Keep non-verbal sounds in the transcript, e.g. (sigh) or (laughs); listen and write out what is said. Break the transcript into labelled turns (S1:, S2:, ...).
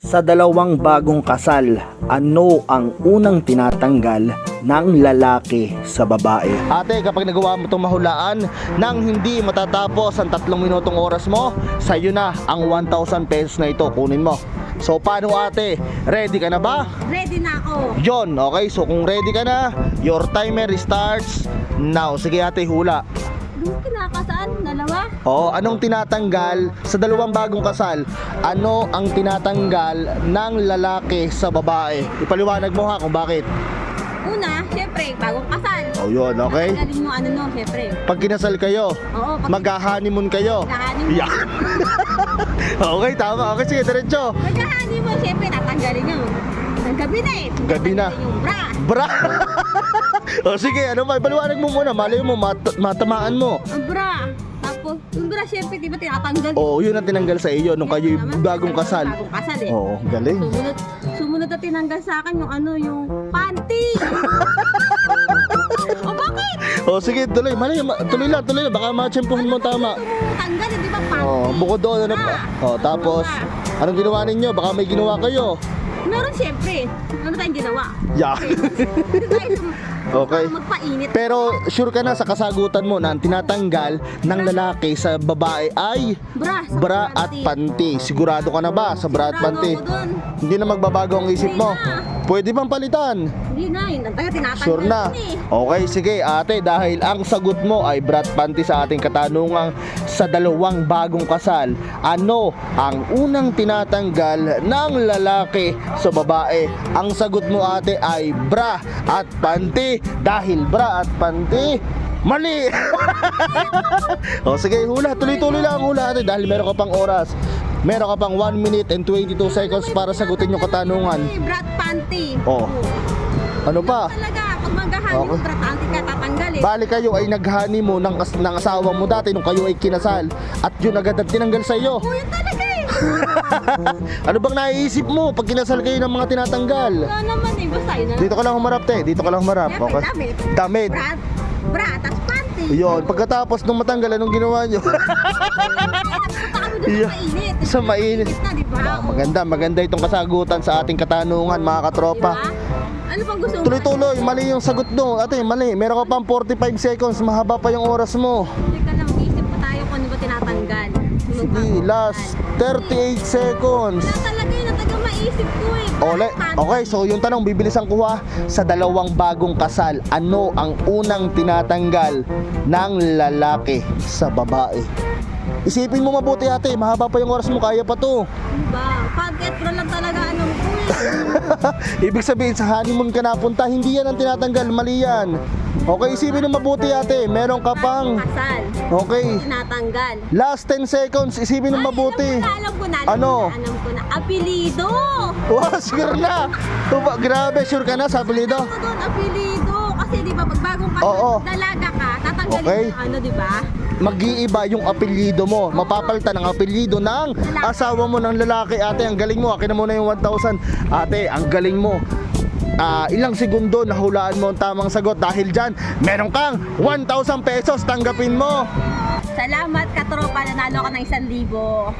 S1: Sa dalawang bagong kasal, ano ang unang tinatanggal ng lalaki sa babae? Ate, kapag nagawa mo itong mahulaan nang hindi matatapos ang tatlong minutong oras mo, sa'yo na ang 1,000 pesos na ito. Kunin mo. So, paano ate? Ready ka na ba?
S2: Ready na ako.
S1: Yon, okay. So, kung ready ka na, your timer starts now. Sige ate, hula.
S2: Kinakasaan, dalawa.
S1: Oo, anong tinatanggal sa dalawang bagong kasal? Ano ang tinatanggal ng lalaki sa babae? Ipaliwanag mo ha kung bakit.
S2: Una, syempre, bagong kasal.
S1: Oh, yun, okay?
S2: Galing mo ano no, syempre.
S1: Pag kinasal kayo,
S2: Oo, pag
S1: mag-honeymoon kayo.
S2: Mag-honeymoon.
S1: Yeah. (laughs) okay, tama. Okay, sige, diretso.
S2: magkahani mo, syempre, tatanggalin nyo. Gabi na eh.
S1: Gabi na.
S2: Yung bra.
S1: Bra! (laughs) o sige, ano ba? Ipaliwanag mo muna. Malay mo, mat- matamaan mo.
S2: Ang bra. Tapos, yung bra, syempre, di ba tinatanggal?
S1: Oo, yun ang tinanggal sa iyo nung kayo
S2: Naman,
S1: bagong kasal.
S2: Bagong kasal eh.
S1: Oo, galing.
S2: Sumunod, sumunod na tinanggal sa akin yung ano, yung panty. (laughs) o bakit?
S1: O sige, tuloy. Malay, ma- tuloy lang, tuloy lang. Baka matsyempohan mo tama.
S2: Tanggal, di ba panty?
S1: Oh, bukod doon ano pa? Oh, tapos anong ginawa ninyo? Baka may ginawa kayo.
S2: Meron syempre. Ano tayong ginawa?
S1: Yeah.
S2: Hindi tayo
S1: Okay. (laughs)
S2: magpainit.
S1: Pero sure ka na sa kasagutan mo na ang tinatanggal ng lalaki sa babae ay
S2: Bra, sa
S1: bra at panty. Sigurado ka na ba sa bra at
S2: Sigurado
S1: panty?
S2: ako dun.
S1: Hindi na magbabago ang isip mo.
S2: Hindi.
S1: Pwede bang palitan?
S2: Hindi na, yun. Ang taga tinatanggal
S1: Sure na.
S2: yun eh.
S1: Okay, sige ate, dahil ang sagot mo ay brat panty sa ating katanungang sa dalawang bagong kasal, ano ang unang tinatanggal ng lalaki sa babae? Ang sagot mo ate ay bra at panty dahil bra at panty Mali! (laughs) o sige, hula. Tuloy-tuloy lang ang hula ate dahil meron ka pang oras. Meron ka pang 1 minute and 22 seconds para sagutin yung katanungan.
S2: Eh, bra at panty.
S1: Oh. Ano pa?
S2: Talaga, pag mo,
S1: Okay.
S2: bra at panty ka tatanggal eh.
S1: Bali kayo ay naghani mo ng, ng asawa mo dati nung kayo ay kinasal at yun agad ang tinanggal sa iyo.
S2: Yun talaga. (laughs)
S1: ano bang naiisip mo pag kinasal kayo ng mga tinatanggal?
S2: Wala naman eh, basta yun na.
S1: Dito ka lang humarap te, dito ka lang humarap.
S2: Siyempre,
S1: Okay.
S2: damit.
S1: Damit.
S2: Bra, bra, tas panty.
S1: Yun, pagkatapos nung matanggal, anong ginawa nyo?
S2: Punta kami doon
S1: Yeah.
S2: sa mainit.
S1: Sa mainit.
S2: na, di ba?
S1: Ah, maganda, maganda itong kasagutan sa ating katanungan mga katropa.
S2: Diba? Ano pang gusto mo?
S1: Tuloy-tuloy, mali yung sagot mo. Ate, mali. Meron ka pang 45 seconds, mahaba pa yung oras mo.
S2: Hindi
S1: Sige,
S2: ba?
S1: last 38 seconds.
S2: Wala talaga yun, nataga maisip ko eh.
S1: Ole, okay, so yung tanong, bibilis ang kuha sa dalawang bagong kasal. Ano ang unang tinatanggal ng lalaki sa babae? Isipin mo mabuti ate, mahaba pa yung oras mo, kaya pa to.
S2: Diba? Podcast bro lang talaga anong ko eh. (laughs)
S1: Ibig sabihin sa honeymoon ka napunta, hindi yan ang tinatanggal, mali yan. Okay, isipin mo mabuti ate, meron ka pang...
S2: Kasal.
S1: Okay,
S2: Tinatanggal.
S1: last 10 seconds, isipin mo mabuti.
S2: Alam ko na, alam ko na. Alam
S1: Ano?
S2: ko na, alam ko na. Apelido!
S1: Wow, (laughs) sure na. Tuba, grabe, sure ka na sa apelido.
S2: Ano doon, apelido? Kasi di ba, pag bagong kasal,
S1: Oo.
S2: dalaga ka, tatanggalin
S1: Okay.
S2: yung ano, di ba?
S1: mag-iiba yung apelyido mo. Mapapalitan ang apelyido ng asawa mo ng lalaki. Ate, ang galing mo. Akin na muna yung 1,000. Ate, ang galing mo. Ah, ilang segundo nahulaan mo ang tamang sagot dahil dyan meron kang 1,000 pesos tanggapin mo
S2: Salamat, katropa, nanalo ka ng isang libo.